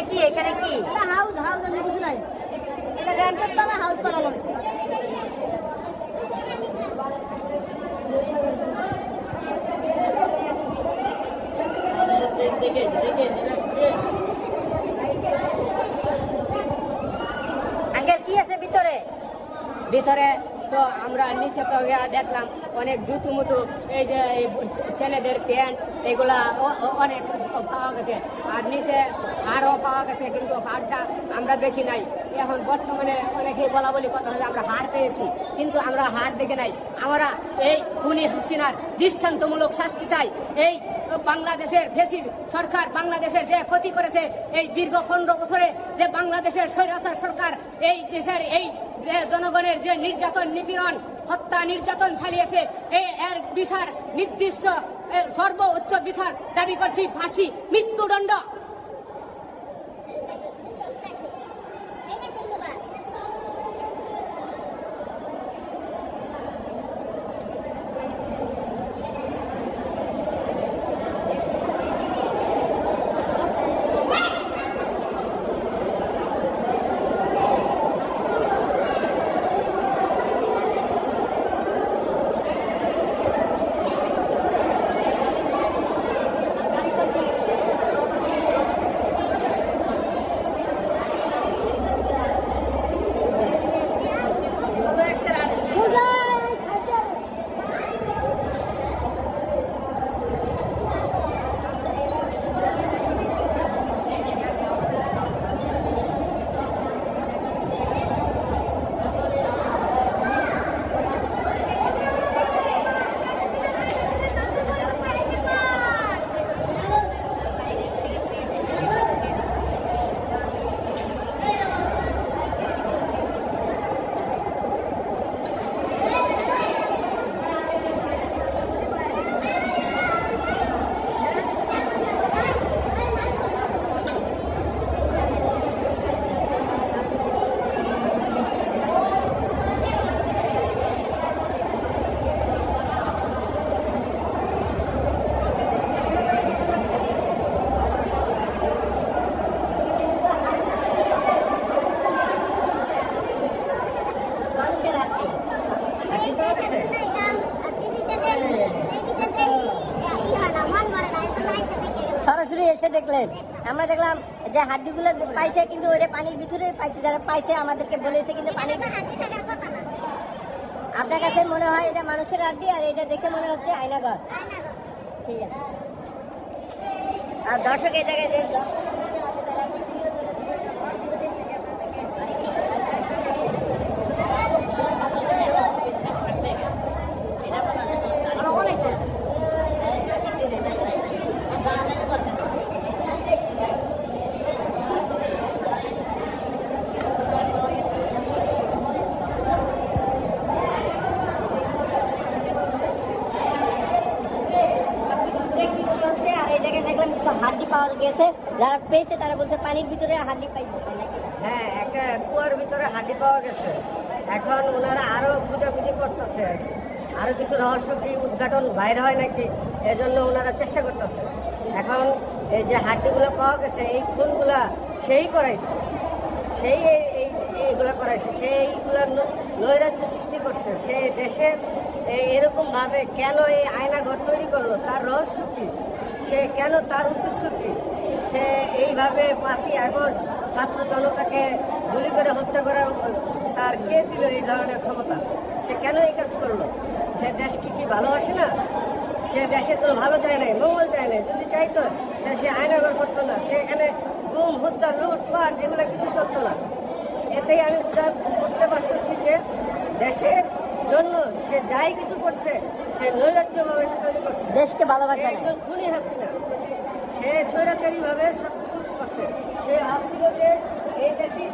এখানে কি? এখানে কি? হাউস হাউস আমি নাই। এটা র্যাম্পের তলা হাউস আঙ্কেল কি আছে ভিতরে? ভিতরে তো আমরা নিচে তো দেখলাম। অনেক জুতো মুতু এই যে ছেলেদের প্যান্ট, এগুলা অনেক পাওয়া গেছে। আর নিচে হাড়ও পাওয়া গেছে, কিন্তু হাড়টা আমরা দেখি নাই। এখন বর্তমানে অনেকেই বলা বলি কথা হচ্ছে, আমরা হার পেয়েছি, কিন্তু আমরা হার দেখে নাই। আমরা এই খুনি হাসিনার দৃষ্টান্তমূলক শাস্তি চাই। এই বাংলাদেশের ফেসিস সরকার বাংলাদেশের যে ক্ষতি করেছে, এই দীর্ঘ পনেরো বছরে যে বাংলাদেশের স্বৈরাচার সরকার এই দেশের এই যে জনগণের যে নির্যাতন, নিপীড়ন, হত্যা, নির্যাতন চালিয়েছে এর বিচার নির্দিষ্ট সর্বোচ্চ বিচার দাবি করছি ফাঁসি, মৃত্যুদণ্ড সরাসরি এসে দেখলেন আমরা দেখলাম যে হাড্ডিগুলো পাইছে কিন্তু ওরে পানির ভিতরে পাইছে, যারা পাইছে আমাদেরকে বলেছে কিন্তু পানি আপনার কাছে মনে হয় এটা মানুষের হাড্ডি আর এটা দেখে মনে হচ্ছে আয়নাগর ঠিক আছে। আর দর্শক এই জায়গায় যে দর্শক আছে, তারা বিভিন্ন হচ্ছে আর এই জায়গায় দেখলাম কিছু হাড্ডি পাওয়া গেছে, যারা পেয়েছে তারা বলছে পানির ভিতরে হাড্ডি পাইছে হ্যাঁ একটা কুয়ার ভিতরে হাড্ডি পাওয়া গেছে। এখন ওনারা আরও খুঁজাখুঁজি করতেছে। আরও কিছু রহস্য কি উদ্ঘাটন বাইর হয় নাকি, এজন্য ওনারা চেষ্টা করতেছে। এখন এই যে হাড্ডিগুলো পাওয়া গেছে, এই খুনগুলা সেই করাইছে। সেই এই, এই- এইগুলা করাইছে। সেইগুলা নৈরাজ্য সৃষ্টি করছে। সে দেশে এই এরকম ভাবে কেন এই আয়না ঘর তৈরি করল? তার রহস্য কি? সে কেন তার উদ্দেশ্য কি? সে এইভাবে পাঁচই আগস্ট ছাত্র জনতাকে গুলি করে হত্যা করার তার কে দিল এই ধরনের ক্ষমতা? সে কেন এই কাজ করল? সে দেশকে কি ভালোবাসে না? সে দেশে কোনো ভালো চায় নাই, মঙ্গল চায় নাই, যদি চাইতো সে সে আয়নাঘর করতো না। সে এখানে গুম, হত্যা লুটপাট এগুলো কিছু চলতো না। এতেই আমি বুঝতে পারতেছি যে দেশের জন্য সে যাই কিছু করছে সে নৈরাজ্যভাবে তৈরি করছে। দেশকে ভালোবাসে একজন খুনি হাসিনা। সে স্বৈরাচারী ভাবে সব কিছু করছে। সে ভাবছিল যে এই দেশে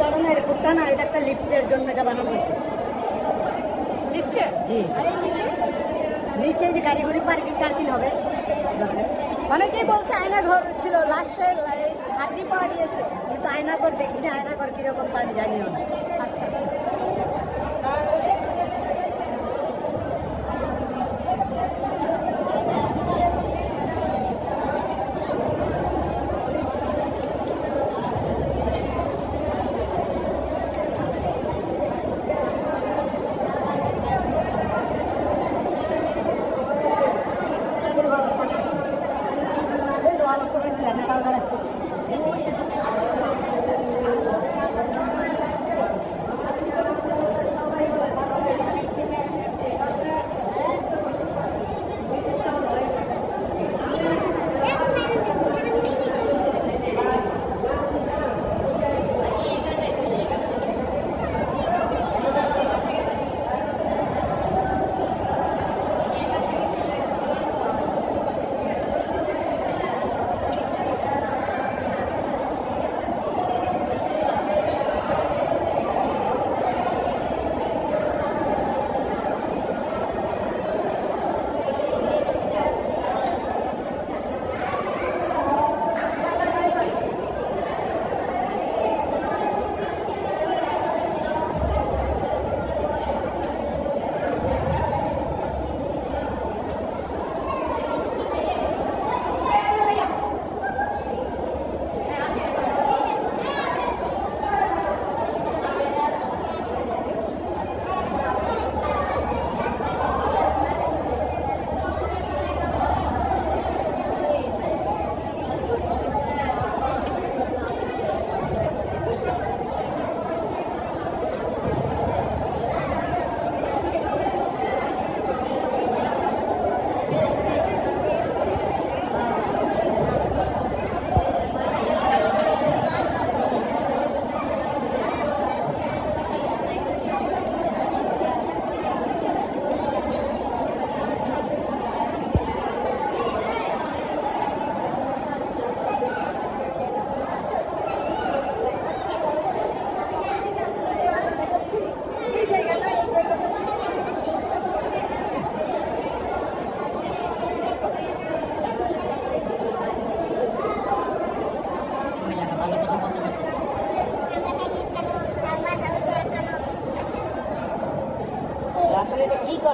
ধরনের কুত্তা না এটা একটা লিফটের জন্য এটা বানানো হয়েছে। নিচে? যে গাড়ি ঘুরি পার্কিং টার্কিং হবে অনেকেই বলছে আয়না ঘর ছিল লাশের এই হাড্ডি আয়নাগর দেখি না আয়নাগর কীরকম তা আমি জানিও না।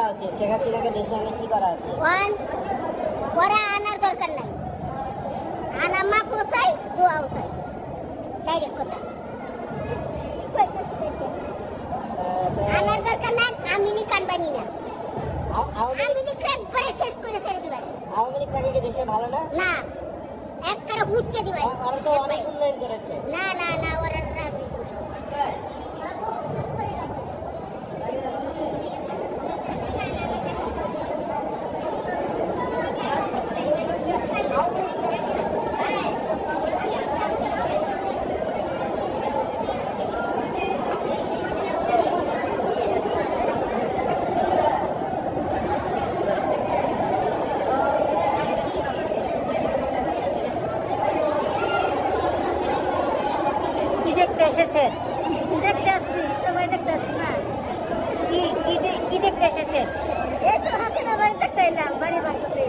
করা হচ্ছে শেখ হাসিনাকে দেশে এনে কি করা হচ্ছে ওয়ান পরে আনার দরকার নাই। আনা মা পোসাই দোয়াও চাই ডাইরেক্ট কথা। আনার দরকার নাই আমি লি কাটবানি না। আমি লি একবারে শেষ করে ছেড়ে দিবাই আওয়ামী লীগ থাকি কি দেশে ভালো না? না এক করে হুচ্ছে দিবাই ওরা তো অনেক উন্নয়ন করেছে। না না না ওরা কি দেখতে আসছি সবাই দেখতে আসছি না কি কি দেখতে এসেছে? এই তো হাসিনা বাড়ি দেখতে এলাম বাড়ি বাড়তে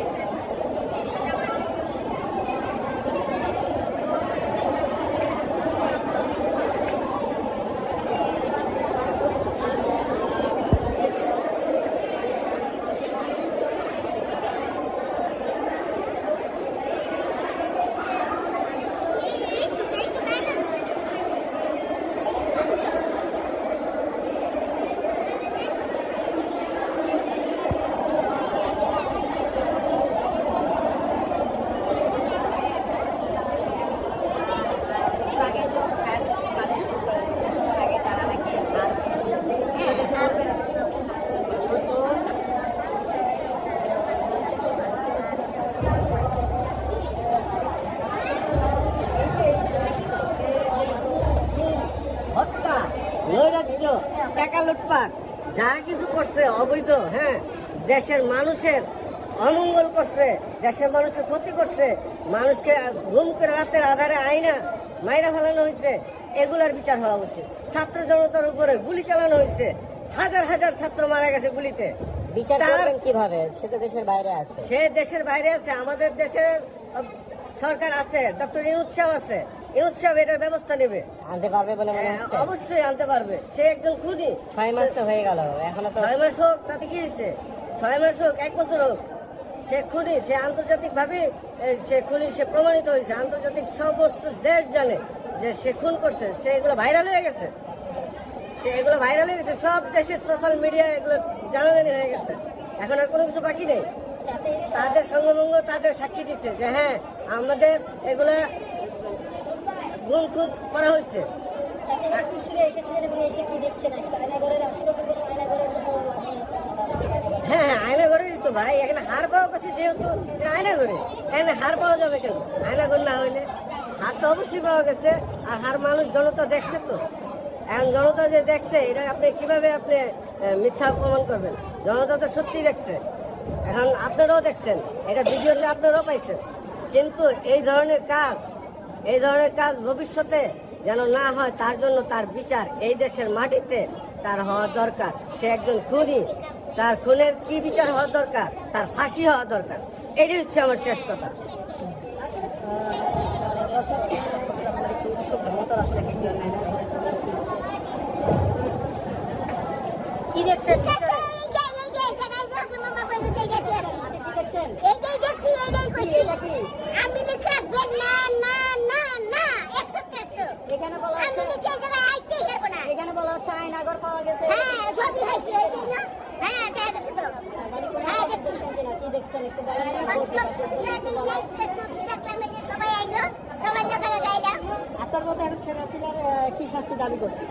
হত্যা নৈরাজ্য টাকা লুটপাট যা কিছু করছে অবৈধ হ্যাঁ দেশের মানুষের অমঙ্গল করছে দেশের মানুষের ক্ষতি করছে মানুষকে ঘুম করে রাতের আধারে আইনা মাইরা ফেলানো হয়েছে এগুলার বিচার হওয়া উচিত। ছাত্র জনতার উপরে গুলি চালানো হয়েছে হাজার হাজার ছাত্র মারা গেছে গুলিতে। বিচার করবেন কীভাবে? সে তো দেশের বাইরে আছে। সে দেশের বাইরে আছে আমাদের দেশের সরকার আছে ডক্টর ইনুৎ সাহ আছে। ইউনুস সাহেব এটার ব্যবস্থা নেবে। আনতে পারবে বলে মনে হ্যাঁ, হচ্ছে? অবশ্যই আনতে পারবে। সে একজন খুনি। ছয় মাস তো হয়ে গেল এখনও তো ছয় মাস হোক তাতে কি হয়েছে? ছয় মাস হোক, এক বছর হোক, সে খুনি, সে আন্তর্জাতিক ভাবে সে খুনি, সে প্রমাণিত হয়েছে। আন্তর্জাতিক সমস্ত দেশ জানে যে সে খুন করছে, সে এগুলো ভাইরাল হয়ে গেছে। সে এগুলো ভাইরাল হয়ে গেছে, সব দেশের সোশ্যাল মিডিয়া এগুলো জানাজানি হয়ে গেছে। এখন আর কোনো কিছু বাকি নেই। তাদের সঙ্গভঙ্গ তাদের সাক্ষী দিচ্ছে যে হ্যাঁ আমাদের এগুলা গুম খুব করা হয়েছে। এসেছিলেন এসে কি দেখছেন আসলে কি কোনো আয়নাগরের মতো হ্যাঁ হ্যাঁ আয়না ঘরেরই তো ভাই এখানে হার পাওয়া গেছে যেহেতু আয়না ঘরে এখানে হার পাওয়া যাবে কেন? আয়না ঘর না হইলে হার তো অবশ্যই পাওয়া গেছে, আর হার মানুষ জনতা দেখছে তো। এখন জনতা যে দেখছে, এটা আপনি কীভাবে আপনি মিথ্যা প্রমাণ করবেন? জনতা তো সত্যি দেখছে। এখন আপনারাও দেখছেন, এটা ভিডিওতে আপনারাও পাইছেন। কিন্তু এই ধরনের কাজ, এই ধরনের কাজ ভবিষ্যতে যেন না হয়, তার জন্য তার বিচার এই দেশের মাটিতে তার হওয়া দরকার। সে একজন খুনি। তার খুনের কি বিচার হওয়া দরকার? তার ফাঁসি হওয়া দরকার। এটাই হচ্ছে আমার শেষ কথা। কি দেখছেন? আমি লিখে না না না না একশো একশো এখানে বলা আমি হচ্ছে লিখে যারা আইতেই পারব না এখানে বলা হচ্ছে আয়নাগর পাওয়া গেছে। হ্যাঁ সবই হয়েছে এই না। হ্যাঁ আপনার মতো এখন সেনা কি শাস্তি দাবি করছে